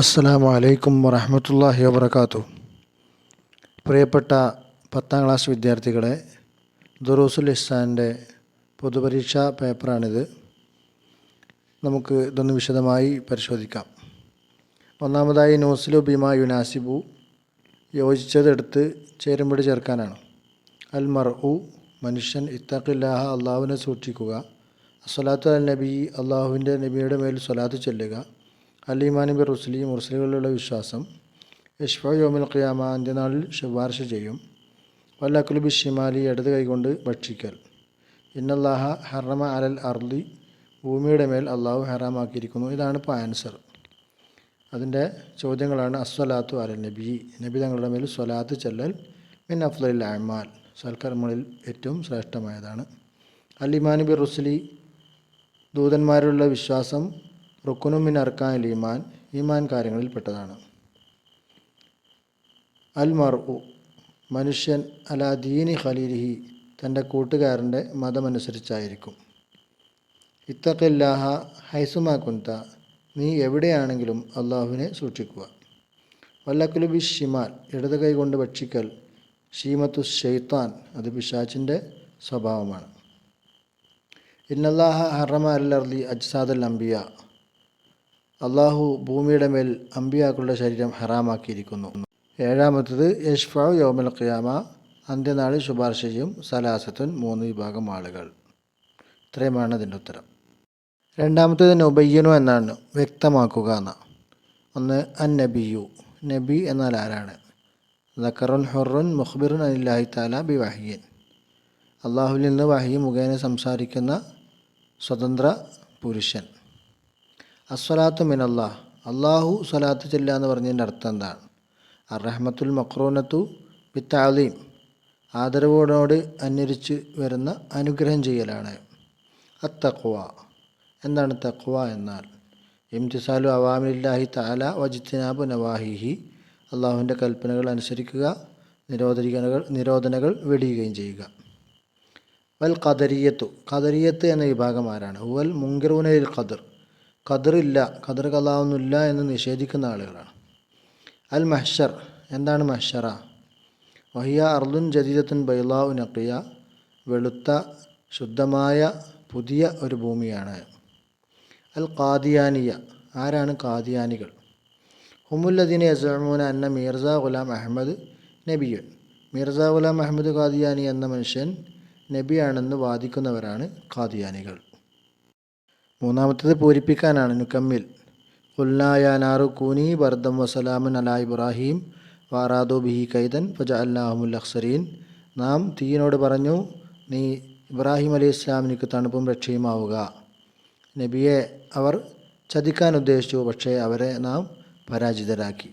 അസ്സലാമു അലൈക്കും വറഹമത്തല്ലാഹി വബർക്കാത്തു പ്രിയപ്പെട്ട പത്താം ക്ലാസ് വിദ്യാർത്ഥികളെ ദുറൂസുൽ ഇസ്സാന്റെ പൊതുപരീക്ഷാ പേപ്പറാണിത്. നമുക്ക് ഇതൊന്ന് വിശദമായി പരിശോധിക്കാം. ഒന്നാമതായി നോസിലു ബിമ യുനാസിബു യോജിച്ചതെടുത്ത് ചേരുമ്പടി ചേർക്കാനാണ്. അൽ മർ ഉ മനുഷ്യൻ ഇത്തഖില്ലാഹ അള്ളാഹുവിനെ സൂക്ഷിക്കുക. സ്വലാത്തു അൽ നബി അള്ളാഹുവിന്റെ നബിയുടെ മേൽ സ്വലാത്ത് ചൊല്ലുക. അൽ ബി റുസ്ലി മുർസലുകളിലുള്ള വിശ്വാസം. യഷ്ഫ യോമിൽ ഖിയാമ അന്ത്യനാളിൽ ശുപാർശ ചെയ്യും. വല്ലക്കുലുബി ഷിമാലി ഇടത് കൈകൊണ്ട് ഭക്ഷിക്കൽ. ഇന്നല്ലാഹ ഹറമ അലൽ അർലി ഭൂമിയുടെ മേൽ അള്ളാഹു ഹറാമാക്കിയിരിക്കുന്നു. ഇതാണ് ഇപ്പോൾ ആൻസർ. അതിന്റെ ചോദ്യങ്ങളാണ് അസ്വലാത്തു അലൽ നബി. നബി തങ്ങളുടെ മേൽ സ്വലാത്ത് ചെല്ലൽ മിൻ അഫ്ലൽ അഹ്മാൽ സൽക്കർമ്മങ്ങളിൽ ഏറ്റവും ശ്രേഷ്ഠമായതാണ്. അൽ ഇമാൻ ബി റുസ്ലി ദൂതന്മാരിലുള്ള വിശ്വാസം റുക്കുനും മിൻ അർക്കാൻ ഈമാൻ ഈമാൻ കാര്യങ്ങളിൽപ്പെട്ടതാണ് അൽ മർഉ മനുഷ്യൻ അലാ ദീനി ഖലീലിഹി തന്റെ കൂട്ടുകാരന്റെ മതമനുസരിച്ചായിരിക്കും. ഇത്തഖില്ലാഹ ഹൈസുമാ കുന്ത നീ എവിടെയാണെങ്കിലും അള്ളാഹുവിനെ സൂക്ഷിക്കുക. വല്ലക്കുലുബി ഷിമാൽ ഇടത് കൈ കൊണ്ട് ഭക്ഷിക്കൽ ഷീമത്തു ഷെയ്ത്താൻ അത് പിശാച്ചിന്റെ സ്വഭാവമാണ്. ഇന്നല്ലാഹ ഹറമ അല്ലർലി അജ്സാദൽ അംബിയ. അള്ളാഹു ഭൂമിയുടെ മേൽ അമ്പിയാക്കളുടെ ശരീരം ഹറാമാക്കിയിരിക്കുന്നു. ഏഴാമത്തത് യഷ്ഫ യോമൽ ഖിയാമ അന്ത്യനാളിൽ ശുപാർശ ചെയ്യും സലാസത്തുൻ മൂന്ന് വിഭാഗം ആളുകൾ. ഇത്രയുമാണ് അതിന്റെ ഉത്തരം. രണ്ടാമത്തേത് നൊബയ്യനു എന്നാണ്. വ്യക്തമാക്കുക എന്ന. ഒന്ന് അൻ നബിയു നബി എന്നാൽ ആരാണ്? ദക്കറുൻ ഹുറുൻ മുഖ്ബിറുൻ അനില്ലാഹി താല ബി വഹിയൻ അള്ളാഹുവിൽ നിന്ന് വഹി മുഖേന സംസാരിക്കുന്ന സ്വതന്ത്ര പുരുഷൻ. അസ്വലാത്തു മിനല്ലാഹ്. അള്ളാഹു സ്വലാത്ത് ചെല്ലുക എന്ന് പറഞ്ഞതിന്റെ അർത്ഥം എന്താണ്? അറഹമത്തുൽ മക്രൂനത്തു ബിത്താലീം ആദരവോടോട് അന്വരിച്ച് വരുന്ന അനുഗ്രഹം ചെയ്യലാണ്. അത്തക്വ എന്താണ് തക്വ എന്നാൽ? ഇംതിസാലു അവാമില്ലാഹി താല വജിത്തിനാബു നവാഹിഹി. അള്ളാഹുവിന്റെ കൽപ്പനകൾ അനുസരിക്കുക നിരോധനകൾ നിരോധനകൾ വെടിയുകയും ചെയ്യുക. വൽ ഖദരിയത്തു. ഖദരിയത്ത് എന്ന വിഭാഗം ആരാണ്? വൽ മുങ്കിറൂനയിൽ ഖദർ. ഖദറില്ല കതിർ കലാവുന്നില്ല എന്ന് നിഷേധിക്കുന്ന ആളുകളാണ്. അൽ മഹ്ഷർ എന്താണ് മഹ്ഷറ? വഹിയ അർദുൻ ജദീദത്തുൻ ബൈലാവു നക്കിയ വെളുത്ത ശുദ്ധമായ പുതിയ ഒരു ഭൂമിയാണ്. അൽ കാദിയാനിയ ആരാണ് കാദിയാനികൾ ഹുമുല്ലദീനെ യസമൂന അന്ന മീർസ ഗുലാം അഹമ്മദ് നബിയുൻ. മീർസ ഗുലാം അഹമ്മദ് കാദിയാനി എന്ന മനുഷ്യൻ നബിയാണെന്ന് വാദിക്കുന്നവരാണ് ഖാദിയാനികൾ. മൂന്നാമത്തേത് പൂരിപ്പിക്കാനാണ് നുക്കമ്മിൽ ഉല്ലായാനാറു കൂനി ബർദം വസലാമൻ അല ഇബ്രാഹിം വാറാദോ ബിഹി കൈതൻ ഫജ അല്ലാഹുൽ അഖ്സരീൻ നാം തീയിനോട് പറഞ്ഞു നീ ഇബ്രാഹിം അലി ഇസ്ലാമിനിക്ക് തണുപ്പും രക്ഷയുമാവുക. നബിയെ അവർ ചതിക്കാൻ ഉദ്ദേശിച്ചു പക്ഷേ അവരെ നാം പരാജിതരാക്കി.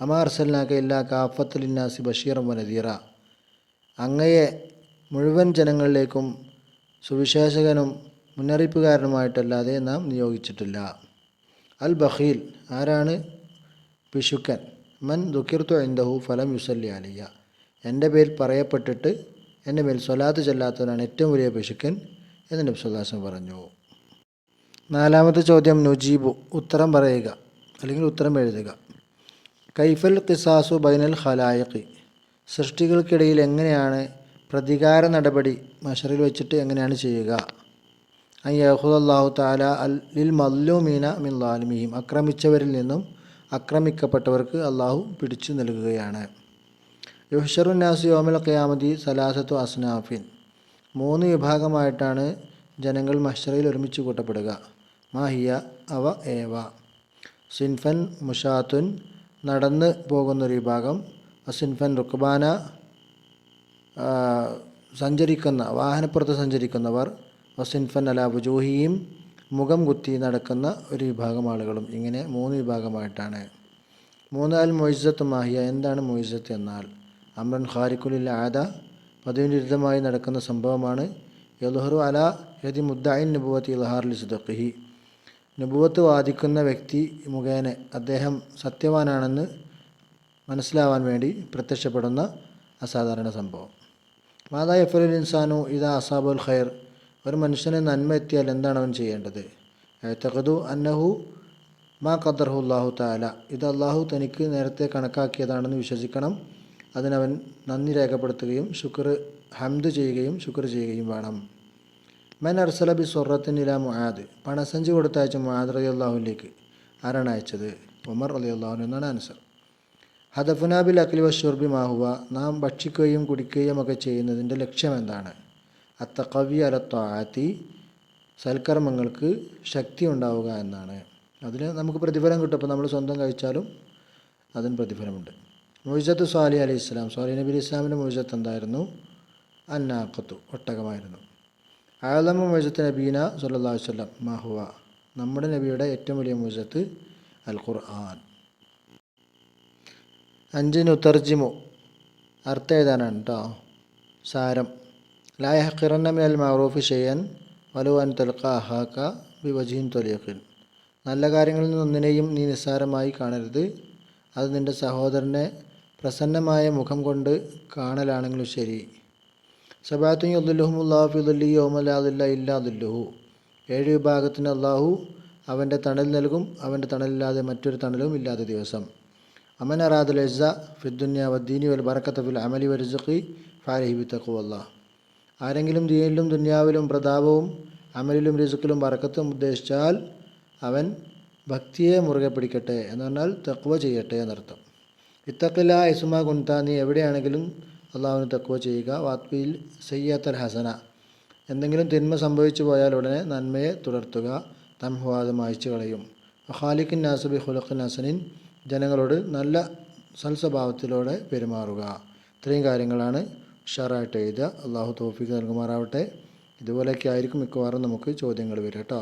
അമാർ സല്ലാക്ക ഇല്ലാ കാഫത്തുലിന്നാസി ബഷീറം വനദീറ അങ്ങയെ മുഴുവൻ ജനങ്ങളിലേക്കും സുവിശേഷകനും മുന്നറിയിപ്പുകാരനുമായിട്ടല്ലാതെ നാം നിയോഗിച്ചിട്ടില്ല. അൽ ബഖീൽ ആരാണ്? പിശുക്കൻ. മൻ ദുഃഖിർത്തു എന്തഹു ഫലം യുസല്ലി അലിയ. എന്റെ പേരിൽ പറയപ്പെട്ടിട്ട് എന്റെ മേൽ സ്വലാത്ത് ചെല്ലാത്തവനാണ് ഏറ്റവും വലിയ പിശുക്കൻ എന്ന് നബ്സുല്ലാസം പറഞ്ഞു. നാലാമത്തെ ചോദ്യം നുജീബു ഉത്തരം പറയുക അല്ലെങ്കിൽ ഉത്തരം എഴുതുക. കൈഫൽ കിസാസു ബൈനൽ ഖലായഖി. സൃഷ്ടികൾക്കിടയിൽ എങ്ങനെയാണ് പ്രതികാര നടപടി മഷറിൽ വെച്ചിട്ട് എങ്ങനെയാണ് ചെയ്യുക? അയ്യഹുദല്ലാഹു താല അൽ മല്ലൂമീന മിൻ ലാലിമീം അക്രമിച്ചവരിൽ നിന്നും അക്രമിക്കപ്പെട്ടവർക്ക് അള്ളാഹു പിടിച്ചു നൽകുകയാണ്. യുഹ്ഷറുന്നാസ് യോമൽ ഖിയാമതി സലാസത്തു അസ്നാഫിൻ. മൂന്ന് വിഭാഗമായിട്ടാണ് ജനങ്ങൾ മഷറയിൽ ഒരുമിച്ച് കൂട്ടപ്പെടുക. മാഹിയ അവ ഏവ. സിൻഫൻ മുഷാത്തുൻ നടന്ന് പോകുന്നൊരു വിഭാഗം. അസിൻഫൻ റുക്ബാന സഞ്ചരിക്കുന്ന വാഹനപ്പുറത്ത് സഞ്ചരിക്കുന്നവർ. വസിൻഫൻ അല മുഖം കുത്തി നടക്കുന്ന ഒരു വിഭാഗം ആളുകളും ഇങ്ങനെ മൂന്ന് വിഭാഗമായിട്ടാണ്. മൂന്നാൽ മൊയ്സത്ത് മാഹിയ എന്താണ് മൊയ്സത്ത് എന്നാൽ? അമ്രൻ ഖാരിഖുലിൽ ആദ പതിവിന് വിരുദ്ധമായി നടക്കുന്ന സംഭവമാണ്. യലുഹറു അല യതി മുദ്ദായിൻ നുബുവത്ത് ഇൽഹാർലി സുദഖി നുബുവത്ത് വാദിക്കുന്ന വ്യക്തി മുഖേന അദ്ദേഹം സത്യവാനാണെന്ന് മനസ്സിലാവാൻ വേണ്ടി പ്രത്യക്ഷപ്പെടുന്ന അസാധാരണ സംഭവം. മാതാ യഫലുൽ ഇൻസാനു ഇതാ അസാബുൽ ഖൈർ ഒരു മനുഷ്യന് നന്മ എത്തിയാൽ എന്താണ് അവൻ ചെയ്യേണ്ടത്? ഏത്തകതു അന്നഹു മാ ഖദർഹു അള്ളാഹു താല ഇത് അള്ളാഹു തനിക്ക് നേരത്തെ കണക്കാക്കിയതാണെന്ന് വിശ്വസിക്കണം. അതിനവൻ നന്ദി രേഖപ്പെടുത്തുകയും ശുക്ർ ഹംദ് ചെയ്യുകയും ശുക്ർ ചെയ്യുകയും വേണം. മൻ അർസല ബി സൊറത്തിൻ ഇല മുഹാദ് പണസഞ്ചി കൊടുത്തയച്ച മുഹാദ് റലി അള്ളാഹുലേക്ക് ആരാണ് അയച്ചത്? ഉമർ അലി അള്ളാഹു എന്നാണ് ആൻസർ. ഹദഫുനാബിൽ അഖിൽ വഷുർബി മാഹുവ നാം ഭക്ഷിക്കുകയും കുടിക്കുകയും ഒക്കെ ചെയ്യുന്നതിന്റെ ലക്ഷ്യം എന്താണ്? അത്തക്കവി അലത്താത്തി സൽക്കർമ്മങ്ങൾക്ക് ശക്തി ഉണ്ടാവുക എന്നാണ്. അതിന് നമുക്ക് പ്രതിഫലം കിട്ടും. അപ്പോൾ നമ്മൾ സ്വന്തം കഴിച്ചാലും അതിന് പ്രതിഫലമുണ്ട്. മുയിസത്ത് സ്വാലി അലി ഇസ്ലാം സ്വാലി നബി ഇസ്ലാമിന്റെ മുയിസത്ത് എന്തായിരുന്നു? അന്നാക്കത്തു ഒട്ടകമായിരുന്നു. ആലമ മുയിസത്ത് നബീന സല്ലാ മാഹുവ നമ്മുടെ നബിയുടെ ഏറ്റവും വലിയ മുയിസത്ത് അൽ ഖുർആൻ അഞ്ചിന് ഉത്തർജിമു അർത്ഥം എഴുതാനാണ് കേട്ടോ സാരം. ലായ ഹക്കിറന്ന മിനൽ മാറൂഫ് ഷെയ്യൻ വലു അൻ തൽക്ക അഹാക്ക ബി വജീൻ തൊലീഖിൻ നല്ല കാര്യങ്ങളിൽ നിന്നൊന്നിനെയും നീ നിസ്സാരമായി കാണരുത്. അത് നിന്റെ സഹോദരനെ പ്രസന്നമായ മുഖം കൊണ്ട് കാണലാണെങ്കിലും ശരി. സബാത്തുൻ യുദ്ദുല്ലുഹുമുല്ലാഹു ഫിദുല്ലി യോമലാദില്ല ഇല്ലാദുല്ലുഹു ഏഴ് വിഭാഗത്തിന് അള്ളാഹു അവന്റെ തണൽ നൽകും. അവന്റെ തണലില്ലാതെ മറ്റൊരു തണലും ഇല്ലാത്ത ദിവസം. അമൻ അറാദുൽ എസ്സ ഫിദ്ദുന്യ വദ്ദീനി വൽ ബറക്കത്ത് ഫിൽ അമലി വരുസുഖി ഫാരഹിബി തഖുവല്ലാ ആരെങ്കിലും ദീനിലും ദുന്യാവിലും പ്രതാപവും അമലിലും റിസുക്കിലും വറക്കത്തും ഉദ്ദേശിച്ചാൽ അവൻ ഭക്തിയെ മുറുകെ പിടിക്കട്ടെ എന്ന് പറഞ്ഞാൽ തക്വ ചെയ്യട്ടെ എന്നർത്ഥം. ഇത്തക്കില്ല ഇസുമ കുന്ത നീ എവിടെയാണെങ്കിലും അള്ളാഹുവിന് തക്വ ചെയ്യുക. വാത്മിയിൽ സയ്യാത്തൽ ഹസന. എന്തെങ്കിലും തിന്മ സംഭവിച്ചു പോയാൽ ഉടനെ നന്മയെ തുടർത്തുക. തംഹ്വാദം മായ്ച്ചു കളയും ഖാലിഖിൻ നാസബി ഹുലഖിൻ ഹസനിൻ. ജനങ്ങളോട് നല്ല സൽസ്വഭാവത്തിലൂടെ പെരുമാറുക. ഇത്രയും കാര്യങ്ങളാണ് ഉഷാറായിട്ട് എഴുതുക. അള്ളാഹു തോഫിക്ക് നൽകുമാറാവട്ടെ. ഇതുപോലെയൊക്കെ ആയിരിക്കും മിക്കവാറും നമുക്ക് ചോദ്യങ്ങൾ വരിക കേട്ടോ.